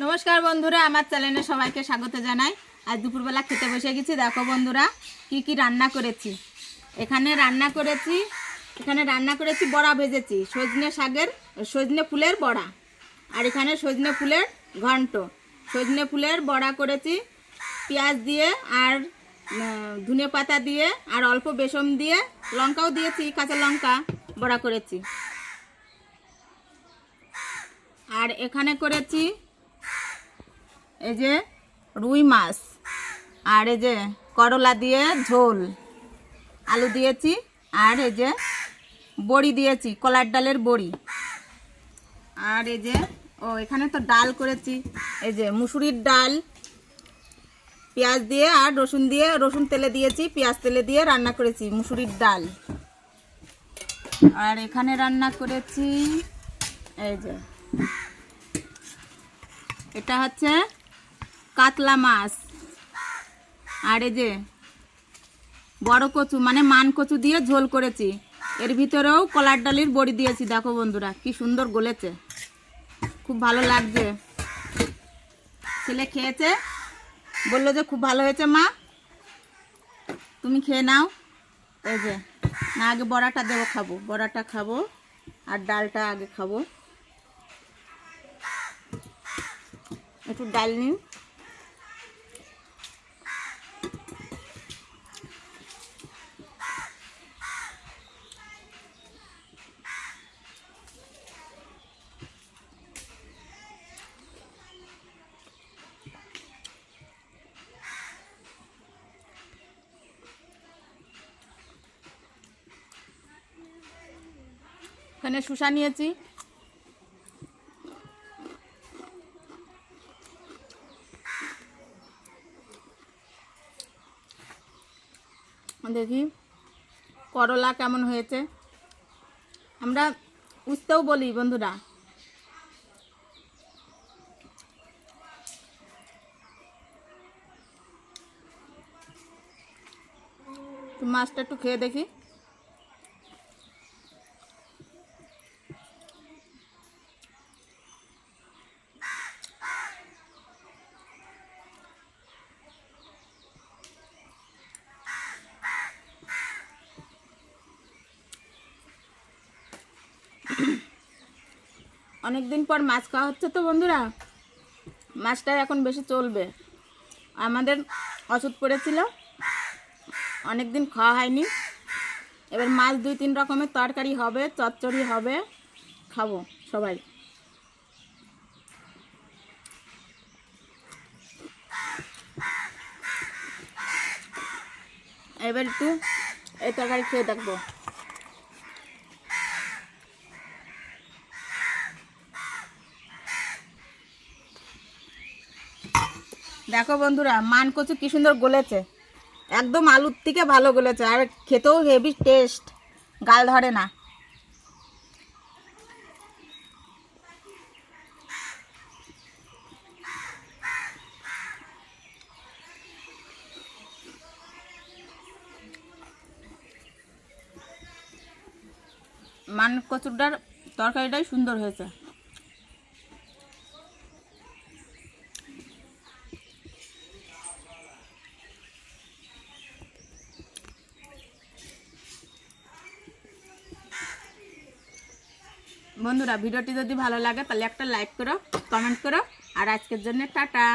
নমস্কার বন্ধুরা, আমার চ্যানেলে সবাইকে স্বাগত জানাই। আজ দুপুরবেলা খেতে বসে গেছি। দেখো বন্ধুরা, কি কি রান্না করেছি। এখানে রান্না করেছি, এখানে রান্না করেছি বড়া ভেজেছি, সজনে শাকের, সজনে ফুলের বড়া। আর এখানে সজনে ফুলের ঘন্ট। সজনে ফুলের বড়া করেছি, পেঁয়াজ দিয়ে আর ধনে পাতা দিয়ে আর অল্প বেসন দিয়ে, লঙ্কাও দিয়েছি, কাঁচা লঙ্কা বড়া করেছি। আর এখানে করেছি এই যে রুই মাছ আর এই যে করলা দিয়ে ঝোল, আলু দিয়েছি আর এই যে বড়ি দিয়েছি, কলার ডালের বড়ি। আর এই যে, ও, এখানে তো ডাল করেছি। এই যে মুসুরির ডাল, পেঁয়াজ দিয়ে আর রসুন দিয়ে, রসুন তেলে দিয়েছি, পেঁয়াজ তেলে দিয়ে রান্না করেছি মুসুরির ডাল। আর এখানে রান্না করেছি, এই যে, এটা হচ্ছে কাতলা মাছ। আর এই যে বড় কচু মানে মান কচু দিয়ে ঝোল করেছি। এর ভিতরেও কলার ডালির বড়ি দিয়েছি, দেখো বন্ধুরা, কি সুন্দর গলেছে। খুব ভালো লাগছে। ছেলে খেয়েছে, বলল যে খুব ভালো হয়েছে মা। তুমি খেয়ে নাও। এই যে, না, আগে বড়াটা দেবো, খাব। বড়াটা খাব আর ডালটা আগে খাব। একটু ডাল নিন। এখানে শুষা নিয়েছি। দেখি, করলা কেমন হয়েছে? আমরা উঠতেও বলি বন্ধুরা। মাছটা একটু খেয়ে দেখি। অনেক দিন পর মাছ খাওয়া হচ্ছে তো বন্ধুরা। মাছটা এখন বেশি চলবে। আমাদের ওষুধ পড়েছিল। অনেক দিন খাওয়া হয়নি। এবার মাছ দুই তিন রকমের তরকারি হবে, চচ্চড়ি হবে, খাব সবাই। এবার একটু এই তরকারি খেয়ে দেখব। দেখো বন্ধুরা, মান কচু কি সুন্দর গলেছে। একদম আলুর থেকে ভালো গলেছে, আর খেতেও হেভি টেস্ট গাল ধরে না। মান কচুরটার তরকারিটাই সুন্দর হয়েছে। বন্ধুরা, ভিডিওটি যদি ভালো লাগে, তাহলে একটা লাইক করো কমেন্ট করো, আর আজকের জন্য টাটা।